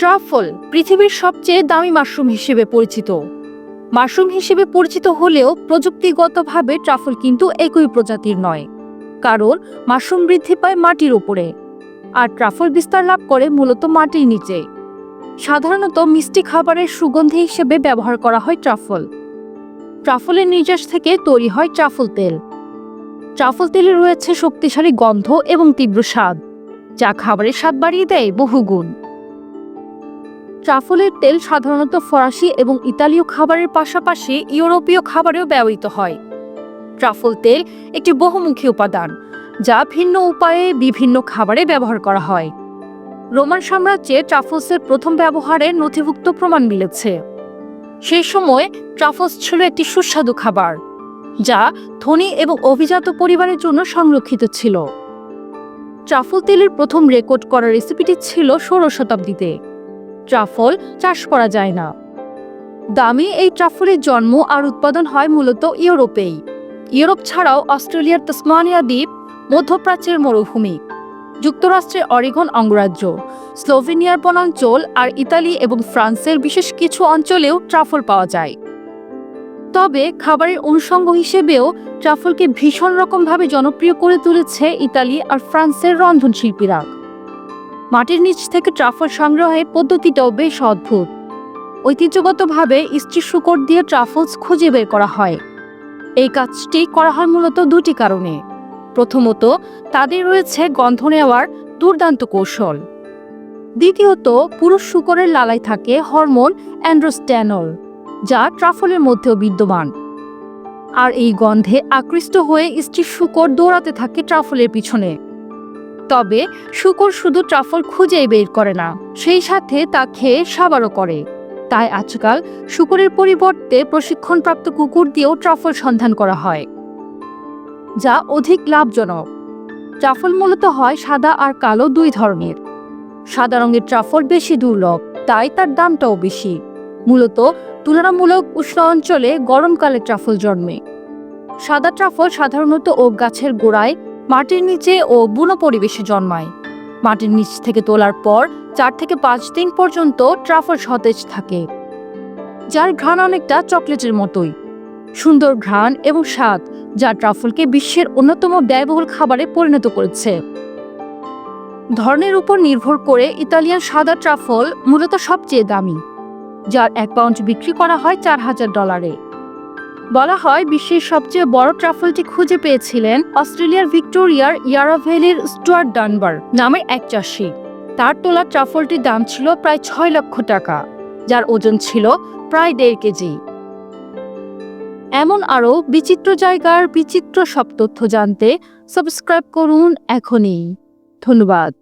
ট্রাফল পৃথিবীর সবচেয়ে দামি মাশরুম হিসেবে পরিচিত। মাশরুম হিসেবে পরিচিত হলেও প্রযুক্তিগতভাবে ট্রাফল কিন্তু একই প্রজাতির নয়, কারণ মাশরুম বৃদ্ধি পায় মাটির উপরে, আর ট্রাফল বিস্তার লাভ করে মূলত মাটির নিচে। সাধারণত মিষ্টি খাবারের সুগন্ধি হিসেবে ব্যবহার করা হয় ট্রাফল। ট্রাফলের নির্যাস থেকে তৈরি হয় ট্রাফল তেল। ট্রাফল তেলে রয়েছে শক্তিশালী গন্ধ এবং তীব্র স্বাদ, যা খাবারের স্বাদ বাড়িয়ে দেয় বহুগুণ। ট্রাফলের তেল সাধারণত ফরাসি এবং ইতালীয় খাবারের পাশাপাশি ইউরোপীয় খাবারেও ব্যবহৃত হয়। ট্রাফল তেল একটি বহুমুখী উপাদান, যা ভিন্ন উপায়ে বিভিন্ন খাবারে ব্যবহার করা হয়। রোমান সাম্রাজ্যে ট্রাফলসের প্রথম ব্যবহারের নথিভুক্ত প্রমাণ মিলেছে। সেই সময় ট্রাফলস ছিল একটি সুস্বাদু খাবার, যা ধনী এবং অভিজাত পরিবারের জন্য সংরক্ষিত ছিল। ট্রাফল তেলের প্রথম রেকর্ড করা রেসিপিটি ছিল ষোড়শ শতাব্দীতে। ট্রাফল চাষ করা যায় না। দামি এই ট্রাফলের জন্ম আর উৎপাদন হয় মূলত ইউরোপেই। ইউরোপ ছাড়াও অস্ট্রেলিয়ার তসমানিয়া দ্বীপ, মধ্যপ্রাচ্যের মরুভূমি, যুক্তরাষ্ট্রের অরিগন অঙ্গরাজ্য, স্লোভেনিয়ার বনাঞ্চল আর ইতালি এবং ফ্রান্সের বিশেষ কিছু অঞ্চলেও ট্রাফল পাওয়া যায়। তবে খাবারের অনুষঙ্গ হিসেবেও ট্রাফলকে ভীষণ রকমভাবে জনপ্রিয় করে তুলেছে ইতালি আর ফ্রান্সের রন্ধনশিল্পীরা। মাটির নিচ থেকে ট্রাফল সংগ্রহের পদ্ধতিটাও বেশ অদ্ভুত। ঐতিহ্যগতভাবে স্ত্রী শুকর দিয়ে ট্রাফলস খুঁজে বের করা হয়। এই কাজটি করা হয় মূলত দুটি কারণে। প্রথমত, তাদের রয়েছে গন্ধ নেওয়ার দুর্দান্ত কৌশল। দ্বিতীয়ত, পুরুষ শুকরের লালায় থাকে হরমোন অ্যান্ড্রোস্ট্যানল, যা ট্রাফলের মধ্যেও বিদ্যমান। আর এই গন্ধে আকৃষ্ট হয়ে স্ত্রী শুকর দৌড়াতে থাকে ট্রাফলের পিছনে। তবে শুকর শুধু ট্রাফল খুঁজেই বের করে না, সেই সাথে তা খেয়ে সাবারও করে। তাই আজকাল শুকরের পরিবর্তে প্রশিক্ষণপ্রাপ্ত কুকুর দিয়েও ট্রাফল সন্ধান করা হয়, যা অধিক লাভজনক। ট্রাফল মূলত হয় সাদা আর কালো দুই ধরনের। সাদা রঙের ট্রাফল বেশি দুর্লভ, তাই তার দামটাও বেশি। মূলত তুলনামূলক উষ্ণ অঞ্চলে গরমকালে ট্রাফল জন্মে। সাদা ট্রাফল সাধারণত ও গাছের গোড়ায় মাটির নিচে ও বুনো পরিবেশে জন্মায়। মাটির নিচ থেকে তোলার পর চার থেকে পাঁচ দিন পর্যন্ত ট্রাফল সতেজ থাকে, যার ঘ্রাণ অনেকটা চকলেটের মতোই। সুন্দর ঘ্রাণ এবং স্বাদ যা ট্রাফলকে বিশ্বের অন্যতম ব্যয়বহুল খাবারে পরিণত করেছে। ধরনের উপর নির্ভর করে ইতালিয়ান সাদা ট্রাফল মূলত সবচেয়ে দামি, যার এক পাউন্ড বিক্রি করা হয় চার হাজার ডলারে। বলা হয় বিশ্বের সবচেয়ে বড় ট্রাফলটি খুঁজে পেয়েছিলেন অস্ট্রেলিয়ার ভিক্টোরিয়ার ইয়ারাভ্যালির স্টুয়ার্ট ডানবার নামের এক চাষি। তার তোলা ট্রাফলটির দাম ছিল প্রায় ছয় লক্ষ টাকা, যার ওজন ছিল প্রায় দেড় কেজি। এমন আরও বিচিত্র জায়গার বিচিত্র সব তথ্য জানতে সাবস্ক্রাইব করুন এখনই। ধন্যবাদ।